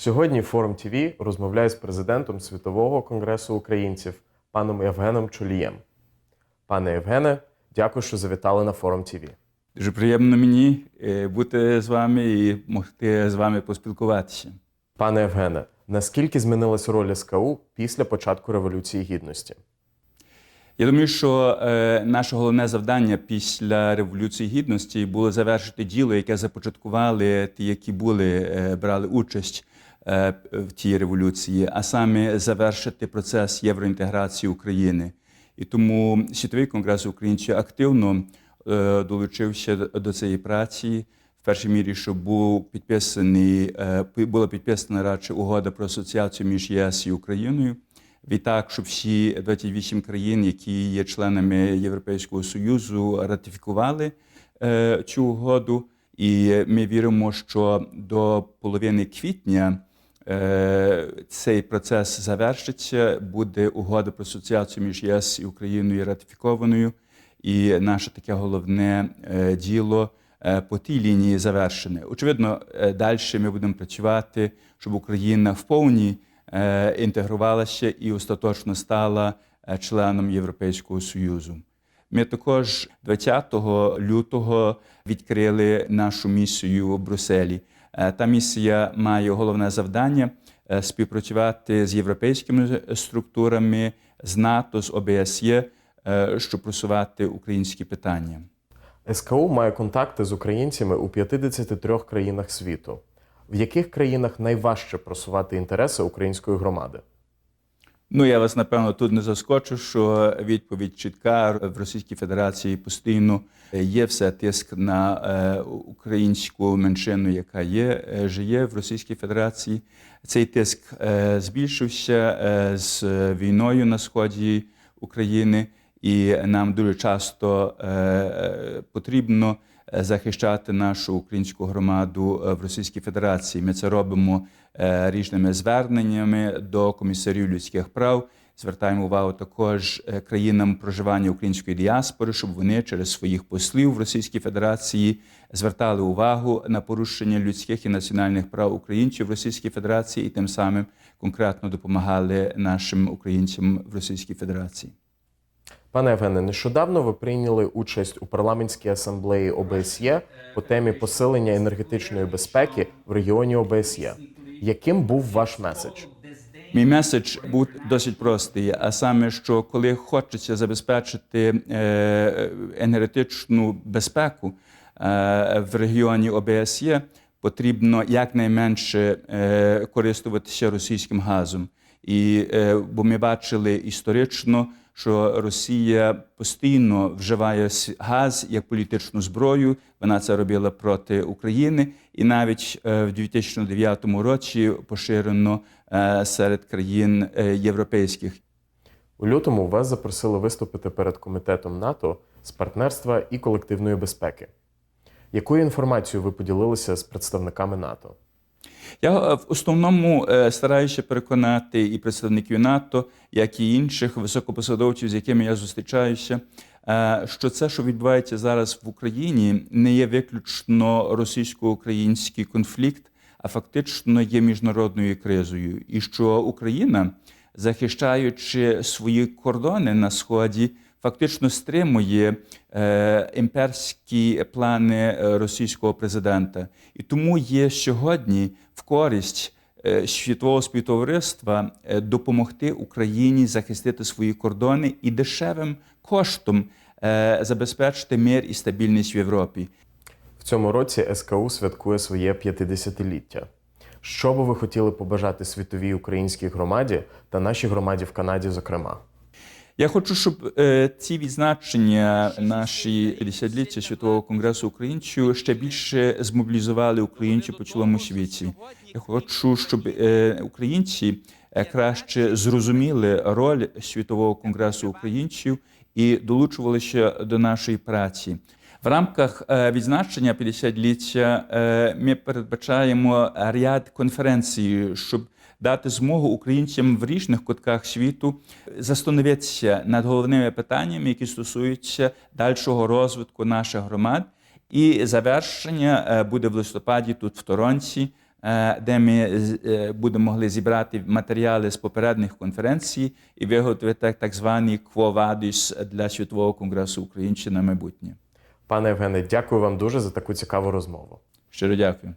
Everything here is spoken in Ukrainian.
Сьогодні форум ТВ розмовляє з президентом Світового конгресу українців паном Євгеном Чолієм. Пане Євгене, дякую, що завітали на форум ТВ. Дуже приємно мені е, бути з вами і могти з вами поспілкуватися. Пане Євгене, наскільки змінилась роль СКУ після початку Революції Гідності? Я думаю, що е, наше головне завдання після Революції Гідності було завершити діло, яке започаткували ті, які були, е, брали участь в тій революції, а саме завершити процес євроінтеграції України. І тому Світовий конгрес українців активно е, долучився до цієї праці. В першій мірі, що був підписаний, е, була підписана радше угода про асоціацію між ЄС і Україною. Відтак, щоб всі 28 країн, які є членами Європейського Союзу, ратифікували е, цю угоду. І ми віримо, що до половини квітня е, цей процес завершиться. Буде угода про асоціацію між ЄС і Україною ратифікованою. І наше таке головне е, діло е, по тій лінії завершене. Очевидно, е, далі ми будемо працювати, щоб Україна в повній е, інтегрувалася і остаточно стала е, членом Європейського Союзу. Ми також 20 лютого відкрили нашу місію в Брюсселі. Е, Та місія має головне завдання е, співпрацювати з європейськими структурами, з НАТО, з ОБСЄ, е, щоб просувати українські питання. СКУ має контакти з українцями у 53 країнах світу. В яких країнах найважче просувати інтереси української громади? Ну, я вас напевно тут не заскочу, що відповідь чітка в Російській Федерації постійно є все тиск на е, українську меншину, яка є, е, живе в Російській Федерації. Цей тиск е, збільшився з війною на сході України, і нам дуже часто потрібно захищати нашу українську громаду е, в Російській Федерації. Ми це робимо е, різними зверненнями до комісарів людських прав. Звертаємо увагу також е, країнам проживання української діаспори, щоб вони через своїх послів в Російській Федерації звертали увагу на порушення людських і національних прав українців в Російській Федерації і тим самим конкретно допомагали нашим українцям в Російській Федерації. Пане Євгене, нещодавно ви прийняли участь у парламентській асамблеї ОБСЄ по темі посилення енергетичної безпеки в регіоні ОБСЄ. Яким був ваш меседж? Мій меседж був досить простий, а саме, що коли хочеться забезпечити е, енергетичну безпеку е, в регіоні ОБСЄ, потрібно якнайменше е, користуватися російським газом. І е, бо ми бачили історично, що Росія постійно вживає газ як політичну зброю. Вона це робила проти України, і навіть е, в 2009 році поширено е, серед країн європейських. У лютому вас запросили виступити перед комітетом НАТО з партнерства і колективної безпеки. Якою інформацією ви поділилися з представниками НАТО? Я е, в основному е, стараюся переконати і представників НАТО, як і інших високопосадовців, з якими я зустрічаюся, е, що це, що відбувається зараз в Україні, не є виключно російсько-український конфлікт, а фактично є міжнародною кризою, і що Україна, захищаючи свої кордони на сході, фактично стримує е, імперські плани е, російського президента. І тому є сьогодні в користь е, світового співтовариства допомогти Україні захистити свої кордони і дешевим коштом забезпечити мир і стабільність в Європі. В цьому році СКУ святкує своє 50-ліття. Що би ви хотіли побажати світовій українській громаді та нашій громаді в Канаді, зокрема? Я хочу, щоб е, ці відзначення наші 50-ліття Світового конгресу українців ще більше змобілізували українців по цілому світі. Я хочу, щоб е, українці е, краще зрозуміли роль Світового конгресу українців і долучувалися до нашої праці. В рамках відзначення 50-ліття е, ми передбачаємо ряд конференцій, щоб дати змогу українцям в різних кутках світу застановитися над головними питаннями, які стосуються дальшого розвитку наших громад. І завершення е, буде в листопаді тут в Торонці е, де ми е, будемо могли зібрати матеріали з попередніх конференцій і виготовити так звані квовадис для Світового конгресу Українщина майбутнє. Пане Євгене, дякую вам дуже за таку цікаву розмову. Щиро дякую.